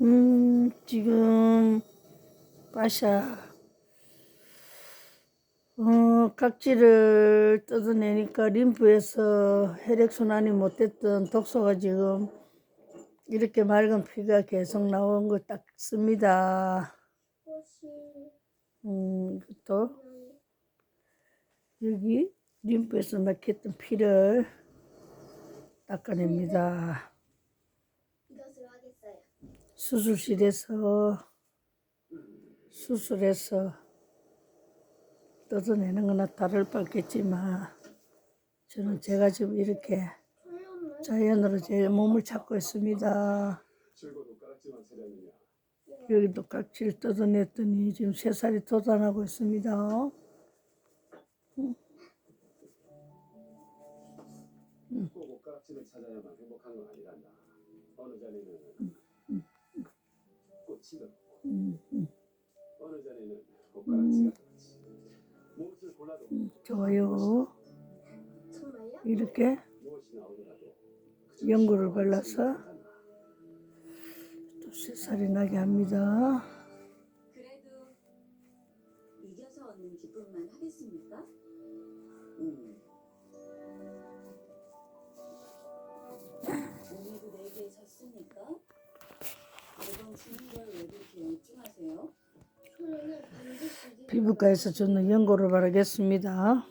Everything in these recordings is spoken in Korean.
음, 지금 빠샤 어, 각질을 뜯어내니까 림프에서 혈액순환이 못됐던 독소가 지금 이렇게 맑은 피가 계속 나온 것 같습니다. 음, 이것도 여기 림프에서 막혔던 피를 닦아냅니다. 수술실에서 수술해서 뜯어내는 거나 다를 바 없겠지만 저는 제가 지금 이렇게? 자연으로 제 몸을 찾고 있습니다. 여기도 깍지를 뜯어냈더니 지금 세 살이 돋아나고 있습니다. 꼭옷 음, 음, 어느 자리는 무엇을 골라도. 좋아요. 이렇게 무엇이 나오더라도 그저 연고를 발라서. 또세 살이 나게 합니다. 그래도 이겨서 얻는 기쁨만 하겠습니까? 음, 오늘도 내게 졌으니까 매번 주는 걸 왜 그렇게 열중하세요? 소녀는 반드시 이기는 피부과에서 저는 연고를 바르겠습니다.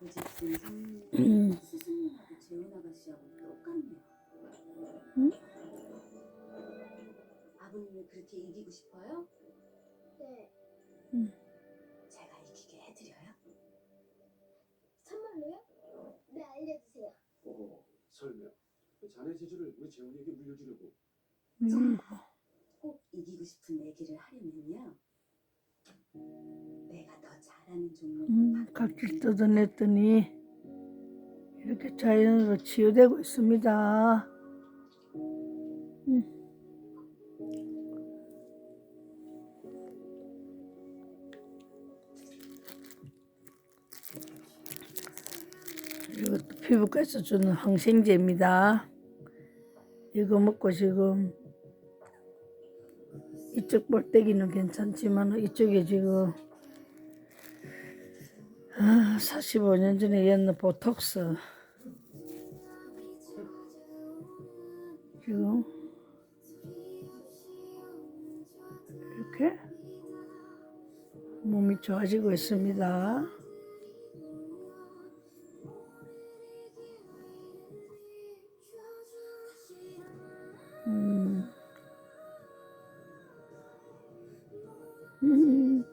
고집진 성님 음, 스승님하고 재훈 아가씨하고 똑같네요. 음? 아버님을 그렇게 이기고 싶어요? 네. 제가 이기게 해드려요. 참말로요? 네, 알려주세요. 오 설명 그 자네 재주를 우리 재훈이에게 물려주려고 연고. 꼭 이기고 싶은 내기를 하려면요. 내가 더 잘하는 종목을 음, 바꾸는 각질 게 뜯어냈더니 이렇게 자연으로 치유되고 있습니다. 음. 이것도 피부과에서 주는 항생제입니다. 이거 먹고 지금 이쪽 볼때기는 괜찮지만 이쪽에 지금 아, 45년 전에 였는 보톡스. 지금 이렇게 몸이 좋아지고 있습니다. 음. 음.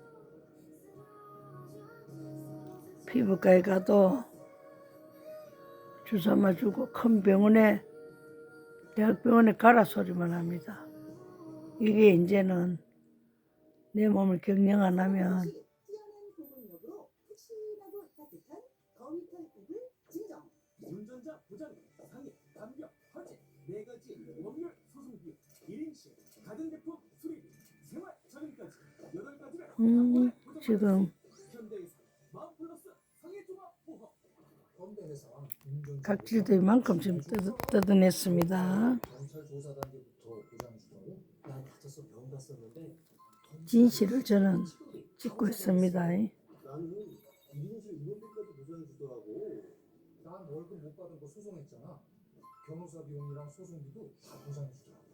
피부과에 가도 주사 맞주고 큰 병원에 대학병원에 가라 소리만 합니다. 이게 이제는 내 몸을 경영 안 하면 운전자 보장, 상해, 남녀, 화재, 네 가지 원물 음, 지금 각질도 이만큼 지금 뜯어, 뜯어냈습니다. 진실을 저는 찍고 있습니다. 나는 1인실 인원비까지 보장해 주더라고 난 월급 못 받은 거 소송했잖아 변호사 비용이랑 소송비도 다 보장해 주더라고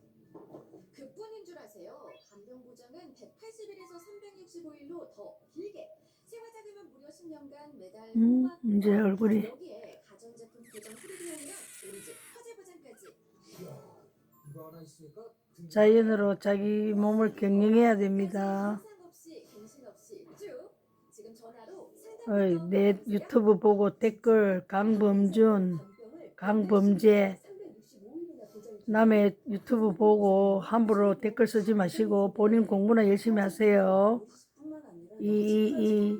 그뿐인 줄 아세요? 간병 보장은 180일에서 365일로 더 길게 생활자금은 무려 10년간 매달 음, 이제 얼굴이 여기에 가전제품 보장 비용이랑 오리지 화재 보장까지. 자연으로 자기 몸을 경영해야 됩니다. 어이, 내. 유튜브 보고 댓글 강범준, 강범재 365일이나 보장이 남의 유튜브 보고 함부로 댓글 쓰지 마시고 본인 공부나 열심히 하세요. 이, 이,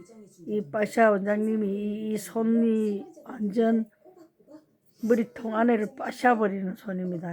이, 빠샤 원장님이 이, 이 손이 완전 머리통 안에를 빠샤 버리는 손입니다.